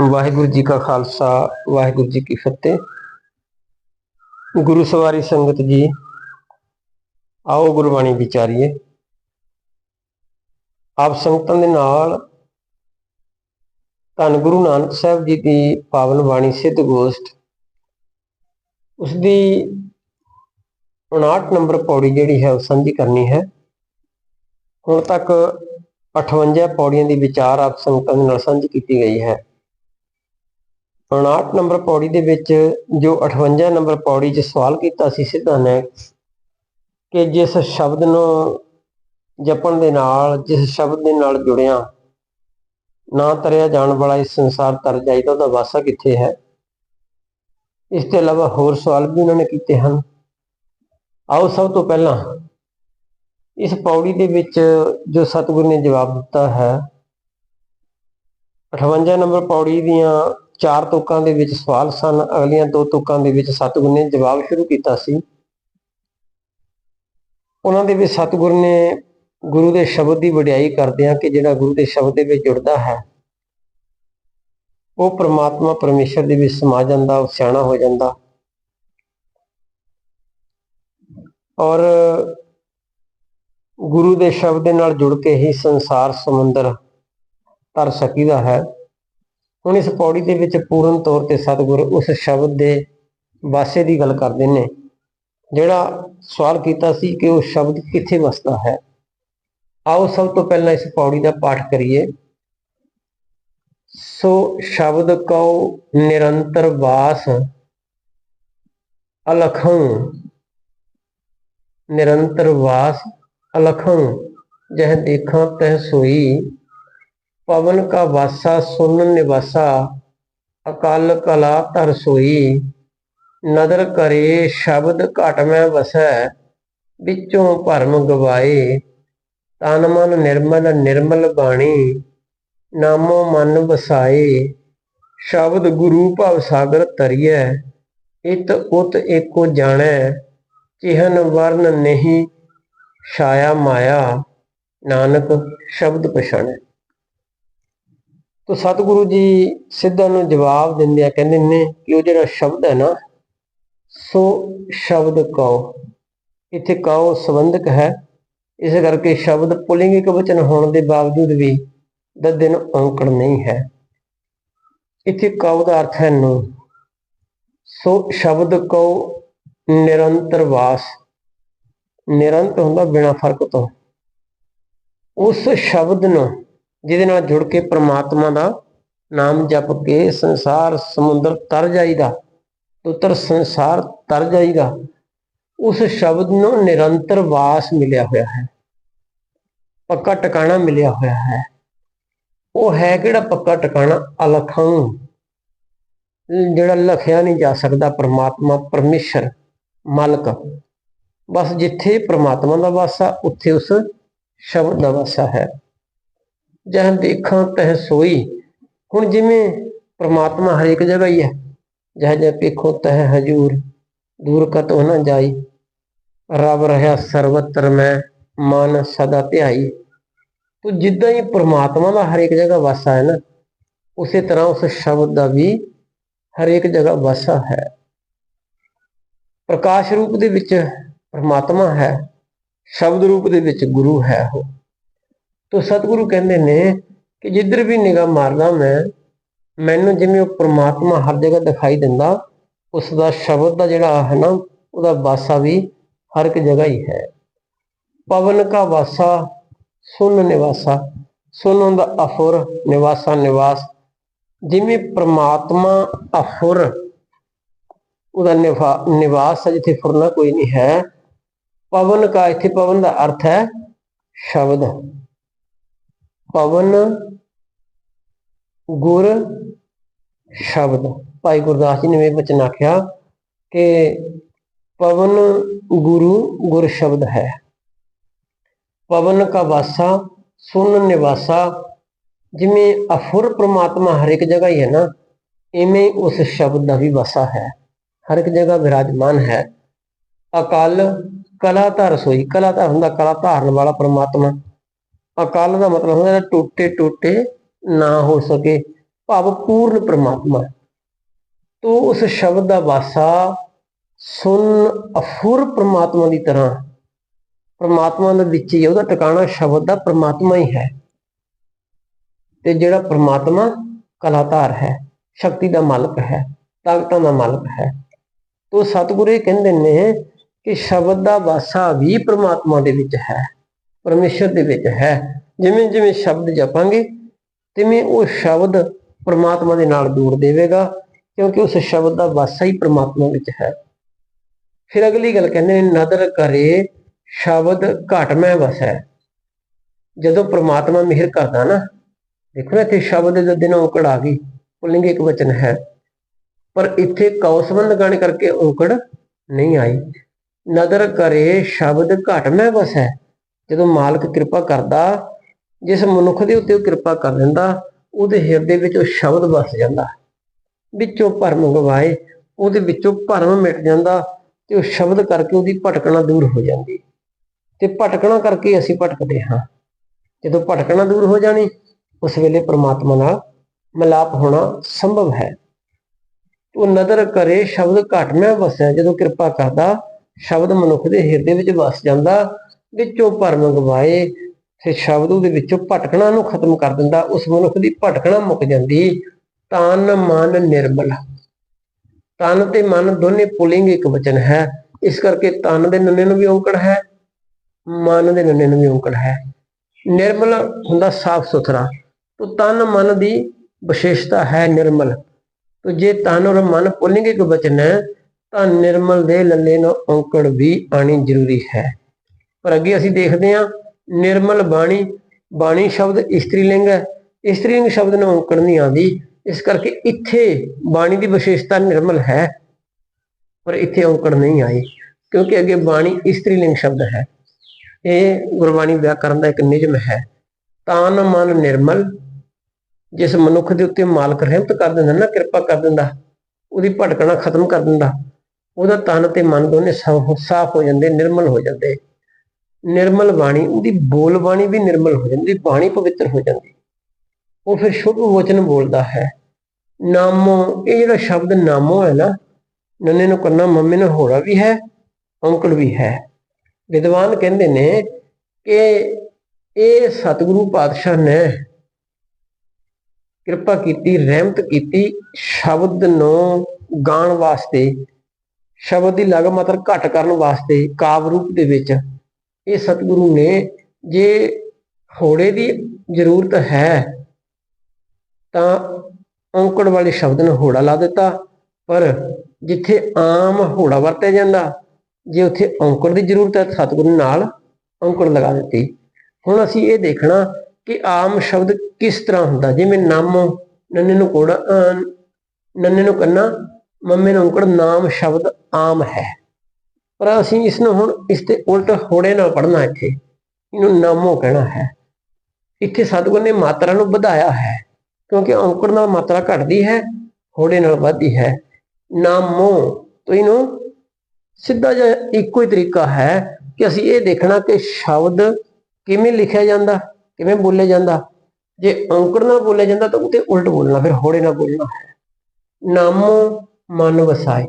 ਵਾਹਿਗੁਰੂ ਜੀ ਕਾ ਖਾਲਸਾ, ਵਾਹਿਗੁਰੂ ਜੀ ਕੀ ਫਤਿਹ। ਗੁਰੂ ਸਵਾਰੀ ਸੰਗਤ ਜੀ, ਆਓ ਗੁਰਬਾਣੀ ਵਿਚਾਰੀਏ। ਆਪ ਸੰਗਤਾਂ ਦੇ ਨਾਲ ਧੰਨ ਗੁਰੂ ਨਾਨਕ ਸਾਹਿਬ ਜੀ ਦੀ ਪਾਵਨ ਬਾਣੀ ਸਿੱਧ ਗੋਸ਼ਟ। ਉਸ ਦੀ 59 ਨੰਬਰ ਪੌੜੀ ਜਿਹੜੀ ਹੈ ਉਹ ਸਾਂਝੀ ਕਰਨੀ ਹੈ। ਹੁਣ ਤੱਕ 58 ਪੌੜੀਆਂ ਦੀ ਵਿਚਾਰ ਆਪ ਸੰਗਤਾਂ ਦੇ ਨਾਲ ਸਾਂਝੀ ਕੀਤੀ ਗਈ ਹੈ। 59 ਨੰਬਰ ਪੌੜੀ ਦੇ ਵਿੱਚ ਜੋ 58 ਨੰਬਰ ਪੌੜੀ 'ਚ ਸਵਾਲ ਕੀਤਾ ਸੀ ਸਿੱਧਾ ਨੇ ਕਿ ਜਿਸ ਸ਼ਬਦ ਨੂੰ ਜਪਣ ਦੇ ਨਾਲ, ਜਿਸ ਸ਼ਬਦ ਦੇ ਨਾਲ ਜੁੜਿਆ, ਨਾ ਤਰਿਆ ਜਾਣ ਵਾਲਾ ਇਸ ਸੰਸਾਰ ਤਰ ਜਾਈਦਾ ਉਹਦਾ ਵਾਸਾ ਕਿੱਥੇ ਹੈ? ਇਸ ਤੋਂ ਇਲਾਵਾ ਹੋਰ ਸਵਾਲ ਵੀ ਉਹਨਾਂ ਨੇ ਕੀਤੇ ਹਨ। ਆਓ ਸਭ ਤੋਂ ਪਹਿਲਾਂ ਇਸ ਪੌੜੀ ਦੇ ਵਿੱਚ ਜੋ ਸਤਿਗੁਰ ਨੇ ਜਵਾਬ ਦਿੱਤਾ ਹੈ 58 ਨੰਬਰ ਪੌੜੀ ਦੀਆਂ ਚਾਰ ਤੁਕਾਂ ਦੇ ਵਿੱਚ ਸਵਾਲ ਸਨ, ਅਗਲੀਆਂ ਦੋ ਤੁਕਾਂ ਦੇ ਵਿੱਚ ਸਤਿਗੁਰ ਨੇ ਜਵਾਬ ਸ਼ੁਰੂ ਕੀਤਾ ਸੀ। ਉਹਨਾਂ ਦੇ ਵਿੱਚ ਸਤਿਗੁਰ ਨੇ ਗੁਰੂ ਦੇ ਸ਼ਬਦ ਦੀ ਵਡਿਆਈ ਕਰਦੇ ਆ ਕਿ ਜਿਹੜਾ ਗੁਰੂ ਦੇ ਸ਼ਬਦ ਦੇ ਵਿੱਚ ਜੁੜਦਾ ਹੈ, ਉਹ ਪ੍ਰਮਾਤਮਾ ਪਰਮੇਸ਼ਰ ਦੇ ਵਿੱਚ ਸਮਾ ਜਾਂਦਾ, ਉਹ ਸਿਆਣਾ ਹੋ ਜਾਂਦਾ। ਔਰ ਗੁਰੂ ਦੇ ਸ਼ਬਦ ਦੇ ਨਾਲ ਜੁੜ ਕੇ ਹੀ ਸੰਸਾਰ ਸਮੁੰਦਰ ਤਰ ਸਕੀਦਾ ਹੈ। ਹੁਣ ਇਸ ਪੌੜੀ ਦੇ ਵਿੱਚ ਪੂਰਨ ਤੌਰ ਤੇ ਸਤਿਗੁਰ ਉਸ ਸ਼ਬਦ ਦੇ ਵਾਸੇ ਦੀ ਗੱਲ ਕਰਦੇ ਨੇ, ਜਿਹੜਾ ਸਵਾਲ ਕੀਤਾ ਸੀ ਕਿ ਉਹ ਸ਼ਬਦ ਕਿੱਥੇ ਵਸਦਾ ਹੈ। ਆਓ ਸਭ ਤੋਂ ਪਹਿਲਾਂ ਇਸ ਪੌੜੀ ਦਾ ਪਾਠ ਕਰੀਏ। ਸੋ ਸ਼ਬਦ ਕਉ ਨਿਰੰਤਰ ਵਾਸ ਅਲਖੰ, ਨਿਰੰਤਰ ਵਾਸ ਅਲਖੰ, ਜਹ ਦੇਖਾਂ ਤਹ ਸੋਈ। ਪਵਨ ਕਾ ਵਾਸਾ ਸੁਨਨ ਨਿਵਾਸਾ, ਅਕਲ ਕਲਾ ਧਰ ਨਦਰ ਕਰੇ, ਸ਼ਬਦ ਘਟ ਮੈਂ ਵਸੈ, ਵਿੱਚੋਂ ਭਰਮ ਗਵਾਏ। ਤਨ ਮਨ ਨਿਰਮਲ ਨਿਰਮਲ ਬਾਣੀ, ਨਾਮੋ ਮਨ ਵਸਾਏ। ਸ਼ਬਦ ਗੁਰੂ ਭਵ ਸਾਗਰ ਤਰੀਐ ਇਤ ਉਤ ਏਕੋ ਜਾਣੈ, ਚਿਹਨ ਵਰਨ ਨਹੀਂ, ਛਾਇਆ ਮਾਇਆ, ਨਾਨਕ ਸ਼ਬਦ ਪਛਾਣੈ। ਤੋ ਸਤਿਗੁਰੂ ਜੀ ਸਿੱਧਾ ਨੂੰ ਜਵਾਬ ਦਿੰਦੇ ਆ, ਕਹਿੰਦੇ ਨੇ ਕਿ ਉਹ ਜਿਹੜਾ ਸ਼ਬਦ ਹੈ ਨਾ, ਸੋ ਸ਼ਬਦ ਕਹੋ। ਇੱਥੇ ਕਹੋ ਸੰਬੰਧਕ ਹੈ। ਇਸ ਕਰਕੇ ਸ਼ਬਦ ਪੁਲਿੰਗਿਕ ਵਚਨ ਹੋਣ ਦੇ ਬਾਵਜੂਦ ਵੀ ਦਾ ਦਿਨ ਔਂਕੜ ਨਹੀਂ ਹੈ। ਇੱਥੇ ਕਉ ਦਾ ਅਰਥ ਹੈ ਨੂੰ। ਸੋ ਸ਼ਬਦ ਕਹੋ, ਨਿਰੰਤਰ ਵਾਸ। ਨਿਰੰਤਰ ਹੁੰਦਾ ਬਿਨਾ ਫ਼ਰਕ ਤੋਂ। ਉਸ ਸ਼ਬਦ ਨੂੰ ਜਿਹਦੇ ਨਾਲ ਜੁੜ ਕੇ ਪ੍ਰਮਾਤਮਾ ਦਾ ਨਾਮ ਜਪ ਕੇ ਸੰਸਾਰ ਸਮੁੰਦਰ ਤਰ ਜਾਈਦਾ ਉਤਰ ਸੰਸਾਰ ਤਰ ਜਾਈਦਾ, ਉਸ ਸ਼ਬਦ ਨੂੰ ਨਿਰੰਤਰ ਵਾਸ ਮਿਲਿਆ ਹੋਇਆ ਹੈ, ਪੱਕਾ ਟਿਕਾਣਾ ਮਿਲਿਆ ਹੋਇਆ ਹੈ। ਉਹ ਹੈ ਕਿਹੜਾ ਪੱਕਾ ਟਿਕਾਣਾ? ਅਲਖੰ ਜਿਹੜਾ ਲਖਿਆ ਨਹੀਂ ਜਾ ਸਕਦਾ ਪ੍ਰਮਾਤਮਾ, ਪਰਮੇਸ਼ਰ, ਮਾਲਕ। ਬਸ ਜਿੱਥੇ ਪ੍ਰਮਾਤਮਾ ਦਾ ਵਾਸਾ, ਉੱਥੇ ਉਸ ਸ਼ਬਦ ਦਾ ਵਾਸਾ ਹੈ। ਜਹ ਦੇਖਾਂ ਤਹ ਸੋਈ। ਹੁਣ ਜਿਵੇਂ ਪ੍ਰਮਾਤਮਾ ਹਰ ਇੱਕ ਜਗ੍ਹਾ ਹੀ ਹੈ, ਜਹ ਜਹ ਪੇਖੋ ਤਹ ਹਜੂਰ, ਦੂਰ ਕਤ ਨਾ ਜਾਈ। ਰਬ ਰਹਾ ਸਰਵਤਰ ਮੈਂ, ਮਨ ਸਦਾ ਧਿਆਈ। ਤੋ ਜਿੱਦਾਂ ਹੀ ਪ੍ਰਮਾਤਮਾ ਦਾ ਹਰ ਇੱਕ ਜਗ੍ਹਾ ਵਾਸਾ ਹੈ ਨਾ, ਉਸੇ ਤਰ੍ਹਾਂ ਉਸ ਸ਼ਬਦ ਦਾ ਵੀ ਹਰ ਇੱਕ ਜਗ੍ਹਾ ਵਾਸਾ ਹੈ। ਪ੍ਰਕਾਸ਼ ਰੂਪ ਦੇ ਵਿੱਚ ਪਰਮਾਤਮਾ ਹੈ, ਸ਼ਬਦ ਰੂਪ ਦੇ ਵਿੱਚ ਗੁਰੂ ਹੈ ਉਹ। ਤੋ ਸਤਿਗੁਰੂ ਕਹਿੰਦੇ ਨੇ ਕਿ ਜਿੱਧਰ ਵੀ ਨਿਗਾਹ ਮਾਰਦਾ ਮੈਂ, ਮੈਨੂੰ ਜਿਵੇਂ ਉਹ ਪ੍ਰਮਾਤਮਾ ਹਰ ਜਗ੍ਹਾ ਦਿਖਾਈ ਦਿੰਦਾ ਉਸ ਦਾ ਸ਼ਬਦ ਦਾ ਜਿਹੜਾ ਹੈ ਨਾ, ਉਹਦਾ ਵਾਸਾ ਵੀ ਹਰ ਇੱਕ ਜਗ੍ਹਾ ਹੀ ਹੈ। ਪਵਨ ਕਾ ਵਾਸਾ, ਸੁਨ ਨਿਵਾਸਾ, ਸੁਨ ਹੁੰਦਾ ਅਫੁਰ, ਨਿਵਾਸਾ ਨਿਵਾਸ। ਜਿਵੇਂ ਪ੍ਰਮਾਤਮਾ ਅਫੁਰ, ਉਹਦਾ ਨਿਵਾਸ ਹੈ, ਜਿੱਥੇ ਫੁਰਨਾ ਕੋਈ ਨਹੀਂ ਹੈ। ਪਵਨ ਕਾ, ਇੱਥੇ ਪਵਨ ਦਾ ਅਰਥ ਹੈ ਸ਼ਬਦ। ਪਵਨ ਗੁਰ ਸ਼ਬਦ। ਭਾਈ ਗੁਰਦਾਸ ਜੀ ਨੇ ਇਹ ਆਖਿਆ ਕਿ ਪਵਨ ਗੁਰੂ ਗੁਰ ਸ਼ਬਦ ਹੈ। ਪਵਨ ਕਾ ਵਾਸਾ, ਸੁਨ ਨਿਵਾਸਾ, ਜਿਵੇਂ ਅਫੁਰ ਪ੍ਰਮਾਤਮਾ ਹਰ ਇੱਕ ਜਗ੍ਹਾ ਹੀ ਹੈ ਨਾ, ਇਵੇਂ ਉਸ ਸ਼ਬਦ ਦਾ ਵੀ ਵਾਸਾ ਹੈ। ਹਰ ਇੱਕ ਜਗ੍ਹਾ ਵਿਰਾਜਮਾਨ ਹੈ। ਅਕਾਲ ਕਲਾ ਧਰ ਸੋਈ ਕਲਾ ਧਰ ਹੁੰਦਾ ਕਲਾ ਧਾਰਨ ਵਾਲਾ ਪ੍ਰਮਾਤਮਾ। ਅਕਾਲ ਦਾ ਮਤਲਬ ਹੁੰਦਾ ਟੁੱਟੇ ਟੁੱਟੇ ਨਾ ਹੋ ਸਕੇ, ਭਾਵ ਪੂਰਨ ਪ੍ਰਮਾਤਮਾ। ਤੋ ਉਸ ਸ਼ਬਦ ਦਾ ਵਾਸਾ ਸੁਨ ਅਫੁਰ ਪ੍ਰਮਾਤਮਾ ਦੀ ਤਰ੍ਹਾਂ। ਪ੍ਰਮਾਤਮਾ ਦੇ ਵਿੱਚ ਹੀ ਉਹਦਾ ਟਿਕਾਣਾ ਸ਼ਬਦ ਦਾ ਪ੍ਰਮਾਤਮਾ ਹੀ ਹੈ। ਤੇ ਜਿਹੜਾ ਪ੍ਰਮਾਤਮਾ ਕਲਾਧਾਰ ਹੈ, ਸ਼ਕਤੀ ਦਾ ਮਾਲਕ ਹੈ, ਤਾਕਤਾਂ ਦਾ ਮਾਲਕ ਹੈ। ਤੋ ਸਤਿਗੁਰੂ ਇਹ ਕਹਿੰਦੇ ਨੇ ਕਿ ਸ਼ਬਦ ਦਾ ਵਾਸਾ ਵੀ ਪ੍ਰਮਾਤਮਾ ਦੇ ਵਿੱਚ ਹੈ। ਪਰਮੇਸ਼ਰ ਦੇ ਵਿੱਚ ਹੈ। ਜਿਵੇਂ ਜਿਵੇਂ ਸ਼ਬਦ ਜਪਾਂਗੇ, ਤਿਵੇਂ ਉਹ ਸ਼ਬਦ ਪਰਮਾਤਮਾ ਦੇ ਨਾਲ ਦੂਰ ਦੇਵੇਗਾ, ਕਿਉਂਕਿ ਉਸ ਸ਼ਬਦ ਦਾ ਵਾਸਾ ਹੀ ਪਰਮਾਤਮਾ ਵਿੱਚ ਹੈ। ਫਿਰ ਅਗਲੀ ਗੱਲ ਕਹਿੰਦੇ ਨੇ, ਨਦਰ ਕਰੇ, ਸ਼ਬਦ ਘਟ ਮੈਂ ਵਸੈ। ਜਦੋਂ ਪ੍ਰਮਾਤਮਾ ਮਿਹਰ ਕਰਦਾ ਨਾ, ਦੇਖੋ ਨਾ ਇੱਥੇ ਸ਼ਬਦ ਦੇ ਦਿਨ ਔਕੜ ਆ ਗਈ ਪੁਲਿੰਗ ਇੱਕ ਵਚਨ ਹੈ। ਪਰ ਇੱਥੇ ਕੌਸਬੰਦ ਗਣ ਕਰਕੇ ਔਕੜ ਨਹੀਂ ਆਈ। ਨਦਰ ਕਰੇ, ਸ਼ਬਦ ਘਟ ਮੈਂ ਵਸੈ। ਜਦੋਂ ਮਾਲਕ ਕਿਰਪਾ ਕਰਦਾ, ਜਿਸ ਮਨੁੱਖ ਦੇ ਉੱਤੇ ਉਹ ਕਿਰਪਾ ਕਰ ਦਿੰਦਾ ਉਹਦੇ ਹਿਰਦੇ ਵਿੱਚ ਉਹ ਸ਼ਬਦ ਵਸ ਜਾਂਦਾ। ਵਿੱਚੋਂ ਭਰਮ ਗਵਾਏ, ਉਹਦੇ ਵਿੱਚੋਂ ਭਰਮ ਮਿਟ ਜਾਂਦਾ ਤੇ ਉਹ ਸ਼ਬਦ ਕਰਕੇ ਉਹਦੀ ਭਟਕਣਾ ਦੂਰ ਹੋ ਜਾਂਦੀ। ਤੇ ਭਟਕਣਾ ਕਰਕੇ ਅਸੀਂ ਭਟਕਦੇ ਹਾਂ। ਜਦੋਂ ਭਟਕਣਾ ਦੂਰ ਹੋ ਜਾਣੀ, ਉਸ ਵੇਲੇ ਪ੍ਰਮਾਤਮਾ ਨਾਲ ਮਿਲਾਪ ਹੋਣਾ ਸੰਭਵ ਹੈ। ਉਹ ਨਦਰ ਕਰੇ, ਸ਼ਬਦ ਘਟ ਮੈਂ ਵਸਿਆ ਜਦੋਂ ਕਿਰਪਾ ਕਰਦਾ, ਸ਼ਬਦ ਮਨੁੱਖ ਦੇ ਹਿਰਦੇ ਵਿੱਚ ਵਸ ਜਾਂਦਾ ਵਿੱਚੋਂ ਭਰਮ ਗਵਾਏ ਤੇ ਸ਼ਬਦ ਉਹਦੇ ਵਿੱਚੋਂ ਭਟਕਣਾ ਨੂੰ ਖਤਮ ਕਰ ਦਿੰਦਾ, ਉਸ ਮਨੁੱਖ ਦੀ ਭਟਕਣਾ ਮੁੱਕ ਜਾਂਦੀ। ਤਨ, ਮਨ ਨਿਰਮਲ। ਤਨ ਤੇ ਮਨ ਦੋਨੇ ਪੁਲਿੰਗ ਇੱਕ ਵਚਨ ਹੈ। ਇਸ ਕਰਕੇ ਤਨ ਦੇ ਨੰਨੇ ਨੂੰ ਵੀ ਔਂਕੜ ਹੈ, ਮਨ ਦੇ ਨੰਨੇ ਨੂੰ ਵੀ ਔਂਕੜ ਹੈ। ਨਿਰਮਲ ਹੁੰਦਾ ਸਾਫ਼ ਸੁਥਰਾ। ਤੋ ਤਨ, ਮਨ ਦੀ ਵਿਸ਼ੇਸ਼ਤਾ ਹੈ ਨਿਰਮਲ। ਤੋ ਜੇ ਤਨ ਔਰ ਮਨ ਪੁਲਿੰਗ ਇੱਕ ਵਚਨ ਹੈ, ਤਾਂ ਨਿਰਮਲ ਦੇ ਲੱਲੇ ਨੂੰ ਔਂਕੜ ਵੀ ਆਣੀ ਜ਼ਰੂਰੀ ਹੈ। ਪਰ ਅੱਗੇ ਅਸੀਂ ਦੇਖਦੇ ਹਾਂ, ਨਿਰਮਲ ਬਾਣੀ ਬਾਣੀ ਸ਼ਬਦ ਇਸਤਰੀ ਲਿੰਗ ਹੈ। ਇਸਤਰੀ ਲਿੰਗ ਸ਼ਬਦ ਨੂੰ ਔਂਕੜ ਨਹੀਂ ਆਉਂਦੀ। ਇਸ ਕਰਕੇ ਇੱਥੇ ਬਾਣੀ ਦੀ ਵਿਸ਼ੇਸ਼ਤਾ ਨਿਰਮਲ ਹੈ, ਪਰ ਇੱਥੇ ਔਂਕੜ ਨਹੀਂ ਆਈ, ਕਿਉਂਕਿ ਅੱਗੇ ਬਾਣੀ ਇਸਤਰੀ ਲਿੰਗ ਸ਼ਬਦ ਹੈ। ਇਹ ਗੁਰਬਾਣੀ ਵਿਆਕਰਨ ਦਾ ਇੱਕ ਨਿਯਮ ਹੈ। ਤਾਨ ਮਨ ਨਿਰਮਲ, ਜਿਸ ਮਨੁੱਖ ਦੇ ਉੱਤੇ ਮਾਲਕ ਰਹਿਮਤ ਕਰ ਦਿੰਦਾ ਨਾ, ਕਿਰਪਾ ਕਰ ਦਿੰਦਾ, ਉਹਦੀ ਭਟਕਣਾ ਖਤਮ ਕਰ ਦਿੰਦਾ, ਉਹਦਾ ਤਨ ਤੇ ਮਨ ਦੋਨੇ ਸਾਫ਼ ਹੋ ਜਾਂਦੇ, ਨਿਰਮਲ ਹੋ ਜਾਂਦੇ। ਨਿਰਮਲ ਬਾਣੀ, ਉਹਦੀ ਬੋਲ ਬਾਣੀ ਵੀ ਨਿਰਮਲ ਹੋ ਜਾਂਦੀ, ਬਾਣੀ ਪਵਿੱਤਰ ਹੋ ਜਾਂਦੀ। ਉਹ ਫਿਰ ਸ਼ੁਭ ਵਚਨ ਬੋਲਦਾ ਹੈ। ਨਾਮੋ, ਇਹ ਜਿਹੜਾ ਸ਼ਬਦ ਨਾਮੋ ਹੈ ਨਾ, ਨੰਨੇ ਨੂੰ ਕੰਨਾ, ਮੰਮੇ ਨੂੰ ਹੋਰਾ ਵੀ ਹੈ, ਅੰਕਲ ਵੀ ਹੈ। ਵਿਦਵਾਨ ਕਹਿੰਦੇ ਨੇ ਕਿ ਇਹ ਸਤਿਗੁਰੂ ਪਾਤਸ਼ਾਹ ਨੇ ਕਿਰਪਾ ਕੀਤੀ, ਰਹਿਮਤ ਕੀਤੀ, ਸ਼ਬਦ ਨੂੰ ਗਾਣ ਵਾਸਤੇ, ਸ਼ਬਦ ਦੀ ਲਗ ਮਾਤਰ ਘਟ ਕਰਨ ਵਾਸਤੇ ਕਾਵ ਰੂਪ ਦੇ ਵਿੱਚ ਇਹ ਸਤਿਗੁਰੂ ਨੇ ਜੇ ਹੋੜੇ ਦੀ ਜ਼ਰੂਰਤ ਹੈ, ਤਾਂ ਔਂਕੜ ਵਾਲੇ ਸ਼ਬਦ ਨੂੰ ਹੋੜਾ ਲਾ ਦਿੱਤਾ। ਪਰ ਜਿੱਥੇ ਆਮ ਹੋੜਾ ਵਰਤਿਆ ਜਾਂਦਾ, ਜੇ ਉੱਥੇ ਔਂਕੜ ਦੀ ਜ਼ਰੂਰਤ ਹੈ ਸਤਿਗੁਰੂ ਨਾਲ ਔਂਕੜ ਲਗਾ ਦਿੱਤੀ। ਹੁਣ ਅਸੀਂ ਇਹ ਦੇਖਣਾ ਕਿ ਆਮ ਸ਼ਬਦ ਕਿਸ ਤਰ੍ਹਾਂ ਹੁੰਦਾ। ਜਿਵੇਂ ਨਾਮ, ਨੰਨੇ ਨੂੰ ਕੋੜਾ ਨੰਨੇ ਨੂੰ ਕੰਨਾ, ਮੰਮੇ ਨੂੰ ਔਂਕੜ, ਨਾਮ ਸ਼ਬਦ ਆਮ ਹੈ। ਪਰ ਅਸੀਂ ਇਸ ਨੂੰ ਹੁਣ ਇਸ ਤੇ ਉਲਟ ਹੋੜੇ ਨਾਲ ਪੜਨਾ ਇੱਥੇ। ਇਹਨੂੰ ਨਾਮੋ ਕਹਿਣਾ ਹੈ। ਇੱਥੇ ਸਤਿਗੁਰ ਨੇ ਮਾਤਰਾ ਨੂੰ ਵਧਾਇਆ ਹੈ, ਕਿਉਂਕਿ ਔਂਕੜ ਨਾਲ ਮਾਤਰਾ ਘਟਦੀ ਹੈ, ਹੋੜੇ ਨਾਲ ਵੱਧਦੀ ਹੈ। ਨਾਮੋ, ਤੋਂ ਇਹਨੂੰ ਸਿੱਧਾ ਜਿਹਾ ਇੱਕੋ ਹੀ ਤਰੀਕਾ ਹੈ ਕਿ ਅਸੀਂ ਇਹ ਦੇਖਣਾ ਕਿ ਸ਼ਬਦ ਕਿਵੇਂ ਲਿਖਿਆ ਜਾਂਦਾ, ਕਿਵੇਂ ਬੋਲਿਆ ਜਾਂਦਾ। ਜੇ ਔਂਕੜ ਨਾਲ ਬੋਲਿਆ ਜਾਂਦਾ ਤਾਂ ਉਤੇ ਉਲਟ ਬੋਲਣਾ, ਫਿਰ ਹੋੜੇ ਨਾਲ ਬੋਲਣਾ ਹੈ। ਨਾਮੋ ਮਨ ਵਸਾਏ,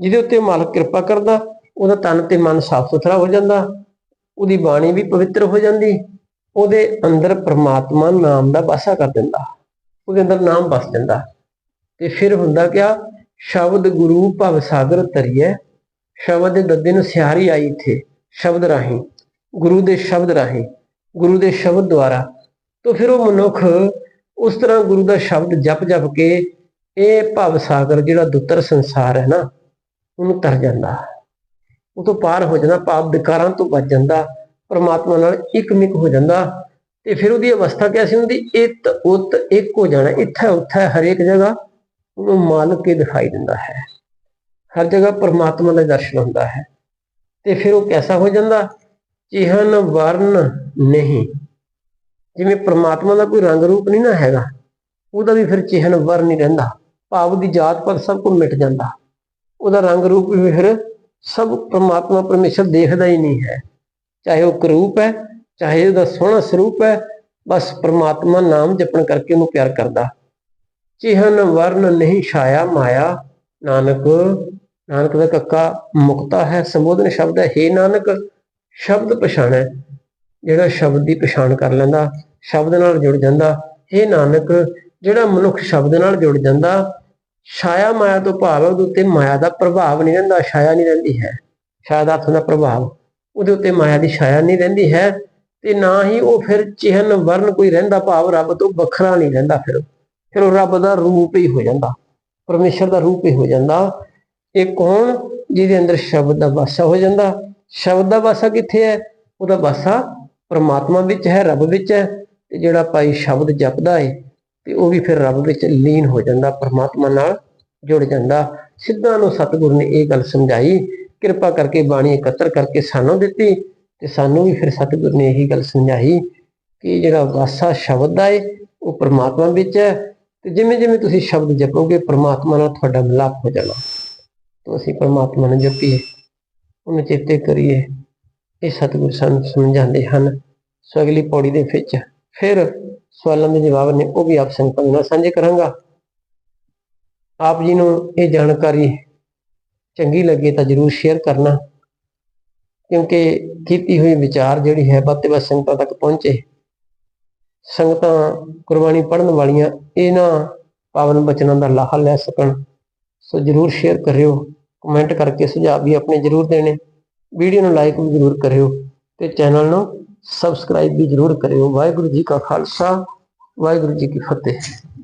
ਜਿਹਦੇ ਉੱਤੇ ਮਾਲਕ ਕਿਰਪਾ ਕਰਦਾ ਉਹਦਾ ਤਨ ਤੇ ਮਨ ਸਾਫ਼ ਸੁਥਰਾ ਹੋ ਜਾਂਦਾ, ਉਹਦੀ ਬਾਣੀ ਵੀ ਪਵਿੱਤਰ ਹੋ ਜਾਂਦੀ, ਉਹਦੇ ਅੰਦਰ ਪ੍ਰਮਾਤਮਾ ਨਾਮ ਦਾ ਵਾਸਾ ਕਰ ਦਿੰਦਾ, ਉਹਦੇ ਅੰਦਰ ਨਾਮ ਵਸ ਜਾਂਦਾ। ਤੇ ਫਿਰ ਹੁੰਦਾ ਕਿਆ? ਸ਼ਬਦ ਗੁਰੂ ਭਵ ਸਾਗਰ ਤਰੀਏ ਸ਼ਬਦ ਦੇ ਦੱਦੇ ਨੂੰ ਸਿਆਰੀ ਆਈ ਇੱਥੇ, ਸ਼ਬਦ ਰਾਹੀਂ, ਗੁਰੂ ਦੇ ਸ਼ਬਦ ਰਾਹੀਂ, ਗੁਰੂ ਦੇ ਸ਼ਬਦ ਦੁਆਰਾ। ਤਾਂ ਫਿਰ ਉਹ ਮਨੁੱਖ ਉਸ ਤਰ੍ਹਾਂ ਗੁਰੂ ਦਾ ਸ਼ਬਦ ਜਪ ਜਪ ਕੇ, ਇਹ ਭਵ ਸਾਗਰ ਜਿਹੜਾ ਦੁੱਤਰ ਸੰਸਾਰ ਹੈ ਨਾ, ਉਹਨੂੰ ਤਰ ਜਾਂਦਾ। ਉਹ ਤੋਂ ਪਾਰ ਹੋ ਜਾਂਦਾ, ਪਾਪ ਵਿਕਾਰਾਂ ਤੋਂ ਬਚ ਜਾਂਦਾ, ਪਰਮਾਤਮਾ ਨਾਲ ਇੱਕਮਿਕ ਹੋ ਜਾਂਦਾ। ਤੇ ਫਿਰ ਉਹਦੀ ਅਵਸਥਾ ਕਿਆ ਸੀ ਉਹਦੀ? ਇਤ ਉਤ ਇੱਕ ਹੋ ਜਾਣਾ, ਇੱਥੇ ਉੱਥੇ ਹਰੇਕ ਜਗ੍ਹਾ ਉਹਨੂੰ ਮਾਲਕ ਹੀ ਦਿਖਾਈ ਦਿੰਦਾ ਹੈ। ਹਰ ਜਗ੍ਹਾ ਪਰਮਾਤਮਾ ਦਾ ਦਰਸ਼ਨ ਹੁੰਦਾ ਹੈ। ਤੇ ਫਿਰ ਉਹ ਕਿਹਦਾ ਹੋ ਜਾਂਦਾ? ਚਿਹਨ ਵਰਨ ਨਹੀਂ। ਜਿਵੇਂ ਪਰਮਾਤਮਾ ਦਾ ਕੋਈ ਰੰਗ ਰੂਪ ਨਹੀਂ ਨਾ ਹੈਗਾ, ਉਹਦਾ ਵੀ ਫਿਰ ਚਿਹਨ ਵਰਨ ਨਹੀਂ ਰਹਿੰਦਾ। ਭਾਵ ਦੀ ਜਾਤ ਪਰ ਸਭ ਕੁਝ ਮਿਟ ਜਾਂਦਾ। ਉਹਦਾ ਰੰਗ ਰੂਪ ਵੀ ਫਿਰ ਸਭ ਪਰਮਾਤਮਾ ਪਰਮੇਸ਼ਰ ਦੇਖਦਾ ਹੀ ਨਹੀਂ ਹੈ। ਚਾਹੇ ਉਹ ਕਰੂਪ ਹੈ, ਚਾਹੇ ਉਹਦਾ ਸੋਹਣਾ ਸਰੂਪ ਹੈ, ਬਸ ਪਰਮਾਤਮਾ ਨਾਮ ਜਪਣ ਕਰਕੇ ਉਹਨੂੰ ਪਿਆਰ ਕਰਦਾ। ਚਿਹਨ ਵਰਨ ਨਹੀਂ ਛਾਇਆ ਮਾਇਆ, ਨਾਨਕ ਨਾਨਕ ਦਾ ਕੱਕਾ ਮੁਕਤਾ ਹੈ। ਸੰਬੋਧਨ ਸ਼ਬਦ ਹੈ, ਹੇ ਨਾਨਕ, ਸ਼ਬਦ ਪਛਾਣੈ। ਜਿਹੜਾ ਸ਼ਬਦ ਦੀ ਪਛਾਣ ਕਰ ਲੈਂਦਾ, ਸ਼ਬਦ ਨਾਲ ਜੁੜ ਜਾਂਦਾ, ਹੇ ਨਾਨਕ, ਜਿਹੜਾ ਮਨੁੱਖ ਸ਼ਬਦ ਨਾਲ ਜੁੜ ਜਾਂਦਾ ਛਾਇਆ ਮਾਇਆ ਤੋਂ ਭਾਵ ਹੈ, ਉਹਦੇ ਉੱਤੇ ਮਾਇਆ ਦਾ ਪ੍ਰਭਾਵ ਨਹੀਂ ਰਹਿੰਦਾ, ਛਾਇਆ ਨਹੀਂ ਰਹਿੰਦੀ ਹੈ। ਛਾਇਆ ਦਾ ਅਰਥ ਦਾ ਪ੍ਰਭਾਵ। ਉਹਦੇ ਉੱਤੇ ਮਾਇਆ ਦੀ ਛਾਇਆ ਨਹੀਂ ਰਹਿੰਦੀ ਹੈ ਤੇ ਨਾ ਹੀ ਉਹ ਫਿਰ ਚਿਹਨ ਵਰਨ ਕੋਈ ਰਹਿੰਦਾ, ਭਾਵ ਰੱਬ ਤੋਂ ਵੱਖਰਾ ਨਹੀਂ ਰਹਿੰਦਾ ਫਿਰ। ਫਿਰ ਉਹ ਰੱਬ ਦਾ ਰੂਪ ਹੀ ਹੋ ਜਾਂਦਾ। ਪਰਮੇਸ਼ਰ ਦਾ ਰੂਪ ਹੀ ਹੋ ਜਾਂਦਾ। ਇਹ ਕੌਣ? ਜਿਹਦੇ ਅੰਦਰ ਸ਼ਬਦ ਦਾ ਵਾਸਾ ਹੋ ਜਾਂਦਾ। ਸ਼ਬਦ ਦਾ ਵਾਸਾ ਕਿੱਥੇ ਹੈ? ਉਹਦਾ ਵਾਸਾ ਪਰਮਾਤਮਾ ਵਿੱਚ ਹੈ, ਰੱਬ ਵਿੱਚ ਹੈ। ਤੇ ਜਿਹੜਾ ਭਾਈ ਸ਼ਬਦ ਜਪਦਾ ਹੈ ਤੇ ਉਹ ਵੀ ਫਿਰ ਰੱਬ ਵਿੱਚ ਲੀਨ ਹੋ ਜਾਂਦਾ, ਪਰਮਾਤਮਾ ਨਾਲ ਜੁੜ ਜਾਂਦਾ। ਸਿੱਧਾ ਨੂੰ ਸਤਿਗੁਰੂ ਨੇ ਇਹ ਗੱਲ ਸਮਝਾਈ, ਕਿਰਪਾ ਕਰਕੇ ਬਾਣੀ ਇਕੱਤਰ ਕਰਕੇ ਸਾਨੂੰ ਦਿੱਤੀ ਤੇ ਸਾਨੂੰ ਵੀ ਫਿਰ ਸਤਿਗੁਰੂ ਨੇ ਇਹੀ ਗੱਲ ਸਮਝਾਈ ਕਿ ਜਿਹੜਾ ਵਾਸਾ ਸ਼ਬਦ ਦਾ ਹੈ ਉਹ ਪਰਮਾਤਮਾ ਵਿੱਚ ਹੈ ਤੇ ਜਿਵੇਂ ਜਿਵੇਂ ਤੁਸੀਂ ਸ਼ਬਦ ਜਪੋਗੇ, ਪਰਮਾਤਮਾ ਨਾਲ ਤੁਹਾਡਾ ਮਿਲਾਪ ਹੋ ਜਾਣਾ। ਤਾਂ ਅਸੀਂ ਪਰਮਾਤਮਾ ਨੂੰ ਜਪੀਏ, ਉਹਨੂੰ ਚੇਤੇ ਕਰੀਏ। ਇਹ ਸਤਿਗੁਰ ਸਾਨੂੰ ਸਮਝਾਉਂਦੇ ਹਨ। ਸੋ ਅਗਲੀ ਪੌੜੀ ਦੇ ਵਿੱਚ ਫਿਰ ਸਵਾਲਾਂ ਦੇ ਜਵਾਬ ਨੇ, ਉਹ ਵੀ ਆਪ ਸੰਗਤਾਂ ਨਾਲ ਸਾਂਝੇ ਕਰਾਂਗਾ। ਆਪ ਜੀ ਨੂੰ ਇਹ ਜਾਣਕਾਰੀ ਚੰਗੀ ਲੱਗੇ ਤਾਂ ਜਰੂਰ ਸ਼ੇਅਰ ਕਰਨਾ, ਕਿਉਂਕਿ ਕੀਤੀ ਹੋਈ ਵਿਚਾਰ ਜਿਹੜੀ ਹੈ ਵੱਧ ਤੋਂ ਵੱਧ ਸੰਗਤਾਂ ਤੱਕ ਪਹੁੰਚੇ। ਸੰਗਤਾਂ ਗੁਰਬਾਣੀ ਪੜ੍ਹਨ ਵਾਲੀਆਂ, ਇਹਨਾਂ ਪਾਵਨ ਬਚਨਾਂ ਦਾ ਲਾਹਾ ਲੈ ਸਕਣ। ਸੋ ਜਰੂਰ ਸ਼ੇਅਰ ਕਰਿਓ ਕਮੈਂਟ ਕਰਕੇ ਸੁਝਾਅ ਵੀ ਆਪਣੇ ਜਰੂਰ ਦੇਣੇ। ਵੀਡੀਓ ਨੂੰ ਲਾਈਕ ਵੀ ਜਰੂਰ ਕਰਿਓ ਤੇ ਚੈਨਲ ਨੂੰ ਸਬਸਕ੍ਰਾਈਬ ਵੀ ਜਰੂਰ ਕਰਿਓ। ਵਾਹਿਗੁਰੂ ਜੀ ਕਾ ਖਾਲਸਾ ਵਾਹਿਗੁਰੂ ਜੀ ਕੀ ਫਤਿਹ।